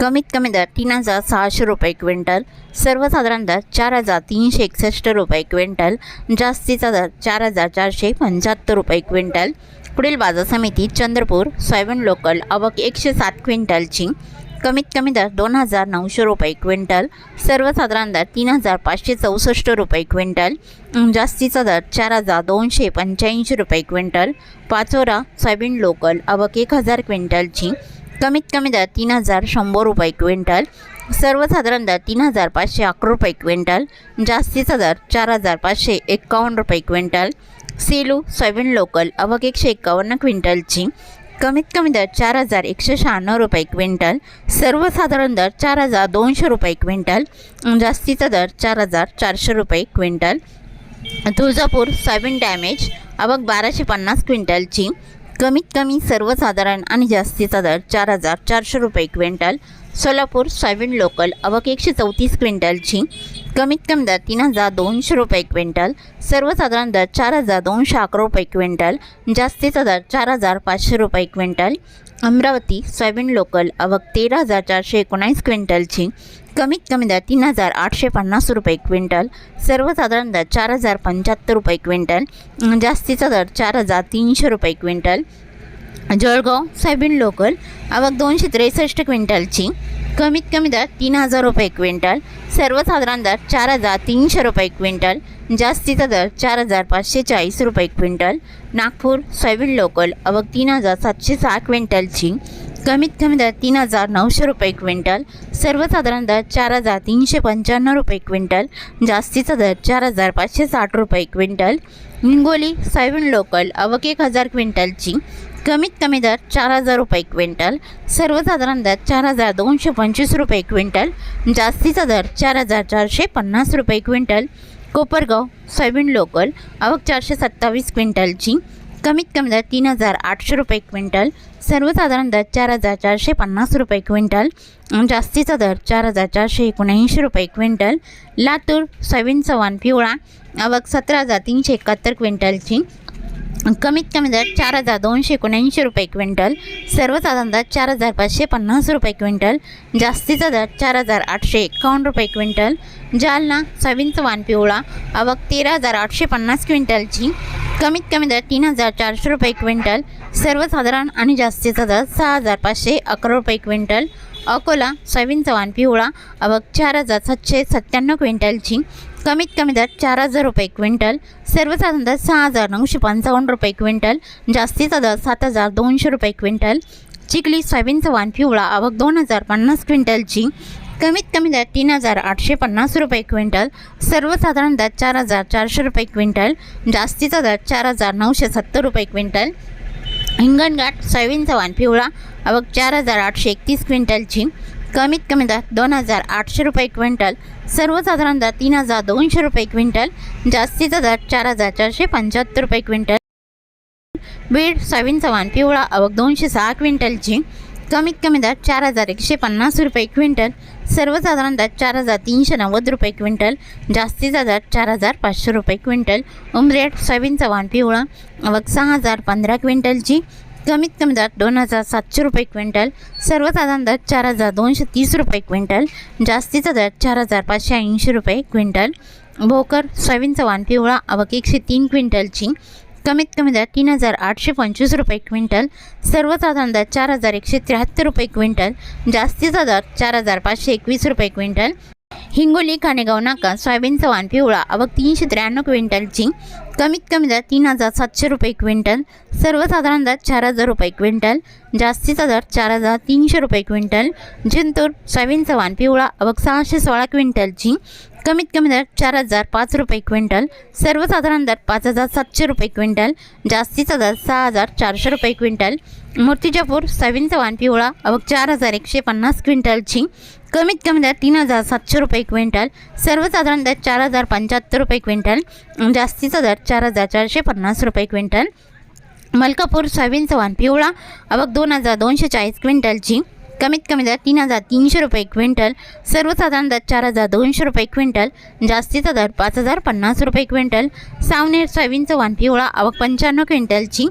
कमीत कमी दर तीन हजार सहाशे रुपये क्विंटल सर्वसाधारण दर चार हजार तीनशे एकसष्ट रुपये क्विंटल जास्तीचा दर चार हजार चारशे पंच्याहत्तर रुपये क्विंटल. पुढील बाजार समिती चंद्रपूर सोयाबीन लोकल आवक एकशे सात क्विंटलची कमीत कमी दर दोन हजार नऊशे रुपये क्विंटल सर्वसाधारण दर तीन हजार पाचशे चौसष्ट रुपये क्विंटल. जास्तीचा दर चार हजार दोनशे पंच्याऐंशी रुपये क्विंटल. पाचोरा सोयाबीन लोकल आवक एक हजार क्विंटलची कमीत कमी दर तीन हजार शंभर रुपये क्विंटल. सर्वसाधारण दर तीन हजार पाचशे अकरा रुपये क्विंटल. जास्तीचा दर चार हजार पाचशे एक्कावन्न रुपये क्विंटल. सेलू सोयाबीन लोकल अवघ एकशे एक्कावन्न क्विंटलची. कमीत कमी दर चार हजार एकशे शहाण्णव रुपये क्विंटल. सर्वसाधारण दर चार हजार दोनशे रुपये क्विंटल. जास्तीचा दर चार हजार चारशे रुपये क्विंटल. तुळजापूर सोयाबीन डॅमेज अवघ बाराशे पन्नास क्विंटलची. कमीत कमी सर्वसाधारण आणि जास्तीचा दर चार हजार चारशे रुपये क्विंटल सोलापूर सोयाबीन लोकल अवक एकशे चौतीस क्विंटलची कमीत कमी दर तीन हजार दोनशे रुपये क्विंटल सर्वसाधारण दर चार हजार दोनशे अकरा रुपये क्विंटल जास्तीचा दर चार हजार पाचशे रुपये क्विंटल अमरावती सोयाबीन लोकल आवक तेरा हजार चारशे एकोणीस क्विंटलची. कमीत कमी दर तीन हजार आठशे पन्नास रुपये क्विंटल. सर्वसाधारण दर चार हजार पंच्याहत्तर रुपये क्विंटल. जास्तीचा दर चार हजार तीनशे रुपये क्विंटल. जळगाव सोयाबीन लोकल आवक दोनशे त्रेसष्ट क्विंटलची. कमीत कमी दर तीन हजार रुपये क्विंटल सर्वसाधारण दर चार हजार तीनशे रुपये क्विंटल जास्तीचा दर चार हजार पाचशे चाळीस रुपये क्विंटल. नागपूर सोयाबीन लोकल अवघ तीन हजार सातशे सहा क्विंटलची कमीत कमी दर तीन हजार नऊशे रुपये क्विंटल सर्वसाधारण दर चार हजार तीनशे पंच्याण्णव रुपये क्विंटल जास्तीचा दर चार हजार पाचशे साठ रुपये क्विंटल. हिंगोली सोयाबीन लोकल अवघ एक हजार क्विंटलची कमीत कमी दर चार हजार रुपये क्विंटल सर्वसाधारण दर चार हजार दोनशे पंचवीस रुपये क्विंटल जास्तीचा दर चार हजार चारशे पन्नास रुपये क्विंटल कोपरगाव सोयाबीन लोकल आवक चारशे सत्तावीस क्विंटलची कमीत कमी दर तीन हजार आठशे रुपये क्विंटल सर्वसाधारण दर चार हजार चारशे पन्नास रुपये क्विंटल जास्तीचा दर चार हजार चारशे एकोणऐंशी रुपये क्विंटल लातूर सोयाबीन चव्हाण पिवळा आवक सतरा हजार तीनशे एकाहत्तर क्विंटलची कमीत कमी दर चार हजार दोनशे एकोणऐंशी रुपये क्विंटल सर्वसाधारण दर चार हजार पाचशे पन्नास रुपये क्विंटल जास्तीचा दर चार हजार आठशे एकावन्न रुपये क्विंटल जालना सविंच वान पिवळा आवक तेरा हजार आठशे पन्नास क्विंटलची कमीत कमी दर तीन हजार चारशे रुपये क्विंटल सर्वसाधारण आणि जास्तीचा दर सहा हजार पाचशे अकरा रुपये क्विंटल अकोला सोयाबीन चव्हाण पिवळा अवघ चार हजार सातशे सत्त्याण्णव क्विंटलची कमीत कमी दर चार हजार रुपये क्विंटल सर्वसाधारण दर सहा हजार नऊशे पंचावन्न रुपये क्विंटल जास्तीचा दर सात हजार दोनशे रुपये क्विंटल चिखली सोयाबीन चव्हाण पिवळा अवघ दोन हजार पन्नास क्विंटलची कमीत कमी दर तीन हजार आठशे पन्नास रुपये क्विंटल सर्वसाधारण दर चार हजार चारशे रुपये क्विंटल जास्तीचा दर चार हजार नऊशे सत्तर रुपये क्विंटल हिंगणघाट सोयाबीन चव्हाण पिवळा आवक चार हजार आठशे एकतीस क्विंटलची कमीत कमी दर दोन हजार आठशे रुपये क्विंटल. सर्वसाधारण दर तीन हजार दोनशे रुपये क्विंटल. जास्तीचा दर चार हजार चारशे पंच्याहत्तर रुपये क्विंटल. बीड सोयाबीन चव्हाण पिवळा आवक दोनशे सहा क्विंटलची कमीत कमी दर चार हजार एकशे पन्नास रुपये क्विंटल सर्वसाधारण दर चार हजार तीनशे नव्वद रुपये क्विंटल जास्तीचा दर चार हजार पाचशे रुपये क्विंटल उमरेट सोयाबीनचा वाण पिवळा अवघ सहा हजार पंधरा क्विंटलची कमीत कमी दर दोन हजार सातशे रुपये क्विंटल सर्वसाधारण दर चार हजार दोनशे तीस रुपये क्विंटल जास्तीचा दर चार हजार पाचशे ऐंशी रुपये क्विंटल भोकर सोयाबीनचा वाण पिवळा अवघ एकशे तीन क्विंटलची कमीत कमी दर तीन हजार आठशे पंचवीस रुपये क्विंटल सर्वसाधारण दर चार हजार एकशे त्र्याहत्तर रुपये क्विंटल जास्तीचा दर चार हजार पाचशे एकवीस रुपये क्विंटल. हिंगोली खाणेगाव नाका सोयाबीनचा वाण पिवळा अवक तीनशे त्र्याण्णव क्विंटलची कमीत कमी दर तीन हजार सातशे रुपये क्विंटल सर्वसाधारण दर चार हजार रुपये क्विंटल जास्तीचा दर चार हजार तीनशे रुपये क्विंटल. जिंतूर सोयाबीनचा वाण पिवळा अवक सहाशे सोळा क्विंटलची कमीत कमी दर चार हजार पाच रुपये क्विंटल सर्वसाधारण दर पाच हजार सातशे रुपये क्विंटल जास्तीचा दर सहा हजार चारशे रुपये क्विंटल मूर्तिजापूर सोयाबीनचा वान पिवळा अवघ चार हजार एकशे पन्नास क्विंटलची कमीत कमी दर तीन हजार सातशे रुपये क्विंटल सर्वसाधारण दर चार हजार पंच्याहत्तर रुपये क्विंटल जास्तीचा दर चार हजार चारशे पन्नास रुपये क्विंटल मलकापूर सोयाबीनचा वान पिवळा अवघ दोन हजार दोनशे चाळीस क्विंटलची कमीत कमी दर तीन हजार तीनशे रुपये क्विंटल सर्वसाधारण दर चार हजार दोनशे रुपये क्विंटल जास्तीचा दर पाच हजार पन्नास रुपये क्विंटल सावनेर सोयाबीनचं वाण पिवळा आवक पंच्याण्णव क्विंटलची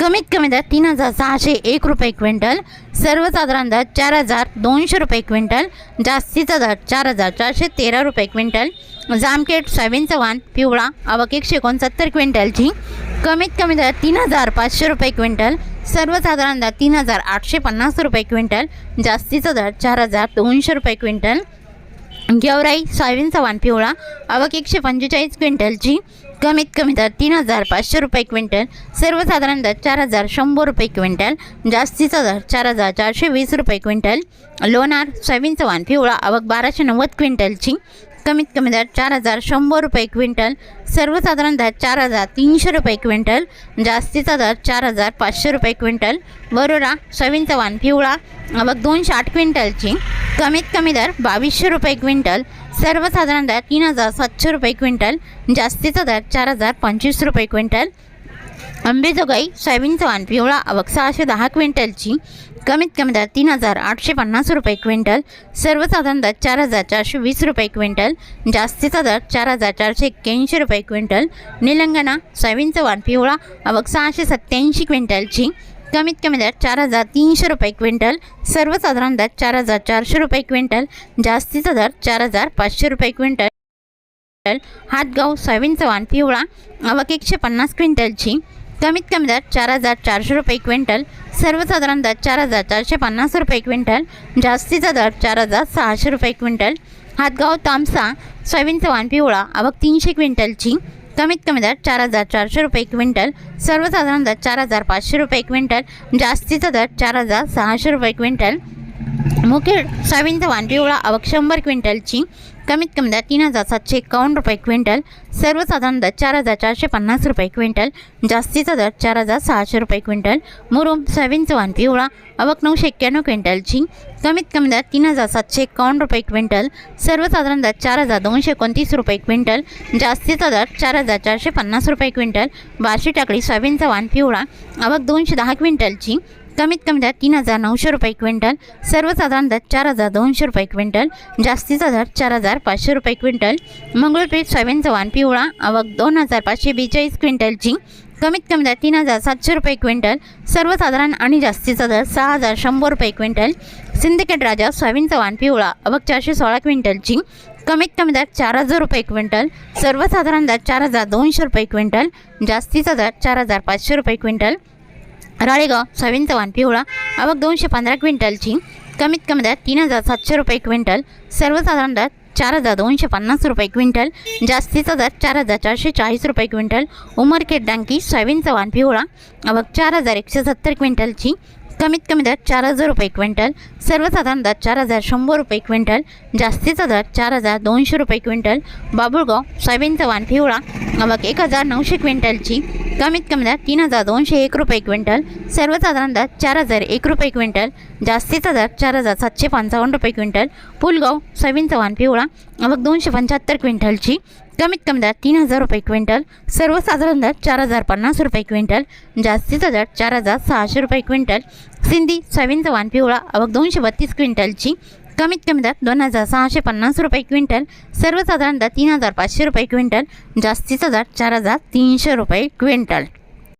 कमीत कमी दर तीन हजार सहाशे एक रुपये क्विंटल सर्वसाधारण दर चार हजार दोनशे रुपये क्विंटल जास्तीचा दर चार हजार चारशे तेरा रुपये क्विंटल जामखेड सोयाबीनचं वाण पिवळा आवक एकशे एकोणसत्तर क्विंटलची कमीत कमी दर तीन हजार पाचशे रुपये क्विंटल सर्वसाधारण दर तीन हजार आठशे पन्नास रुपये क्विंटल जास्तीचा दर चार हजार दोनशे रुपये क्विंटल. गेवराई सोयाबीनचा वाण पिवळा अवक एकशे पंचेचाळीस क्विंटलची कमीत कमी दर तीन हजार पाचशे रुपये क्विंटल सर्वसाधारण दर चार हजार शंभर रुपये क्विंटल जास्तीचा दर चार हजार चारशे वीस रुपये क्विंटल. लोणार सोयाबीनचा वाण पिवळा अवक बाराशे नव्वद क्विंटलची कमीत कमी दर चार हजार शंभर रुपये क्विंटल सर्वसाधारण दर चार हजार तीनशे रुपये क्विंटल जास्तीचा दर चार हजार पाचशे रुपये क्विंटल वरोरा सवीन चव्हाण पिवळा मग दोनशे आठ क्विंटलची कमीत कमी दर बावीसशे रुपये क्विंटल सर्वसाधारण दर तीन हजार सातशे रुपये क्विंटल जास्तीचा दर चार हजार पंचवीस रुपये क्विंटल. अंबेजोगाई सोयाबीन चव्हाण पिवळा अवक सहाशे दहा क्विंटलची कमीत कमी दर तीन हजार आठशे पन्नास रुपये क्विंटल सर्वसाधारण दर चार हजार चारशे वीस रुपये क्विंटल जास्तीचा दर चार हजार चारशे एक्क्याऐंशी रुपये क्विंटल निलंगणा सोयाबीनचं वाण पिवळा अवक सहाशे सत्त्याऐंशी क्विंटलची कमीत कमी दर चार हजार तीनशे रुपये क्विंटल सर्वसाधारण दर चार हजार चारशे रुपये क्विंटल जास्तीचा दर चार हजार पाचशे रुपये क्विंटल. हातगाव सोयाबीनचं वाण पिवळा अवक एकशे पन्नास क्विंटलची कमीत कमी दर चार हजार चारशे रुपये क्विंटल सर्वसाधारण दर चार हजार चारशे पन्नास रुपये क्विंटल जास्तीचा दर चार हजार सहाशे रुपये क्विंटल. हातगाव तामसा सोयाबीनचा वाण पिवळा आवक तीनशे क्विंटलची. कमीत कमी दर चार हजार चारशे रुपये क्विंटल सर्वसाधारण दर चार हजार पाचशे रुपये क्विंटल जास्तीचा दर चार हजार सहाशे रुपये क्विंटल. मुखेड सोयाबीनचा वाण पिवळा आवक शंभर क्विंटलची. कमीत कमी दर तीन हजार सातशे एकावन्न रुपये क्विंटल सर्वसाधारण दर चार हजार चारशे पन्नास रुपये क्विंटल जास्तीचा दर चार हजार सहाशे रुपये क्विंटल मुरुम सोयाबीनचं वाण पिवळा अवक नऊशे एक्क्याण्णव क्विंटलची कमीत कमी दर तीन हजार सातशे एकावन्न रुपये क्विंटल सर्वसाधारण दर चार हजार दोनशे एकोणतीस रुपये क्विंटल जास्तीचा दर चार हजार चारशे पन्नास रुपये क्विंटल बार्शी टाकळी सोयाबीनचा वाण पिवळा आवक दोनशे दहा क्विंटलची कमीत कमी दर तीन हजार नऊशे रुपये क्विंटल सर्वसाधारण दर चार हजार दोनशे रुपये क्विंटल जास्तीचा दर चार हजार पाचशे रुपये क्विंटल मंगळपेठ सोयाबीनचा वाण पिवळा आवक दोन हजार पाचशे बेचाळीस क्विंटलची कमीत कमी दर तीन हजार सातशे रुपये क्विंटल सर्वसाधारण आणि जास्तीचा दर सहा हजार शंभर रुपये क्विंटल. सिंदखेड राजा सोयाबीन चव्हाण पिवळा अबक चारशे सोळा क्विंटलची कमीत कमी दर चार हजार रुपये क्विंटल. सर्वसाधारण दर चार हजार दोनशे रुपये क्विंटल जास्तीचा दर चार हजार पाचशे रुपये क्विंटल. राळेगाव सोयाबीन चव्हाण पिवळा अबक दोनशे पंधरा क्विंटलची कमीत कमी दर तीन हजार सातशे रुपये क्विंटल. सर्वसाधारण दर चार हजार दोनशे पन्नास रुपये क्विंटल जास्तीचा दर चार हजार चारशे चाळीस रुपये क्विंटल उमरखेड डांकी सोयाबीनचा चव्हाण पिवळा अवक चार हजार एकशे सत्तर क्विंटलची कमीत कमी दर चार हजार रुपये क्विंटल सर्वसाधारण दर चार हजार शंभर रुपये क्विंटल जास्तीचा दर चार हजार दोनशे रुपये क्विंटल बाबुळगाव सोयाबीनचा वाण पिवळा अवक एक हजार नऊशे क्विंटलची कमीत कमी दर तीन हजार दोनशे एक रुपये क्विंटल सर्वसाधारण दर चार हजार एक रुपये क्विंटल जास्तीचा दर चार हजार सातशे पंचावन्न रुपये क्विंटल पुलगाव सोयाबीनचा वाण पिवळा अवक दोनशे पंच्याहत्तर क्विंटलची कमीत कमी दर तीन हजार रुपये क्विंटल सर्वसाधारण दर चार हजार पन्नास रुपये क्विंटल जास्तीचा दर चार हजार सहाशे रुपये क्विंटल सिंधी सोयाबीनचा वाण पिवळा अवघ दोनशे बत्तीस क्विंटलची कमीत कमी दर दोन हजार सहाशे पन्नास रुपये क्विंटल सर्वसाधारण दर तीन हजार पाचशे रुपये क्विंटल जास्तीचा दर चार हजार तीनशे रुपये क्विंटल.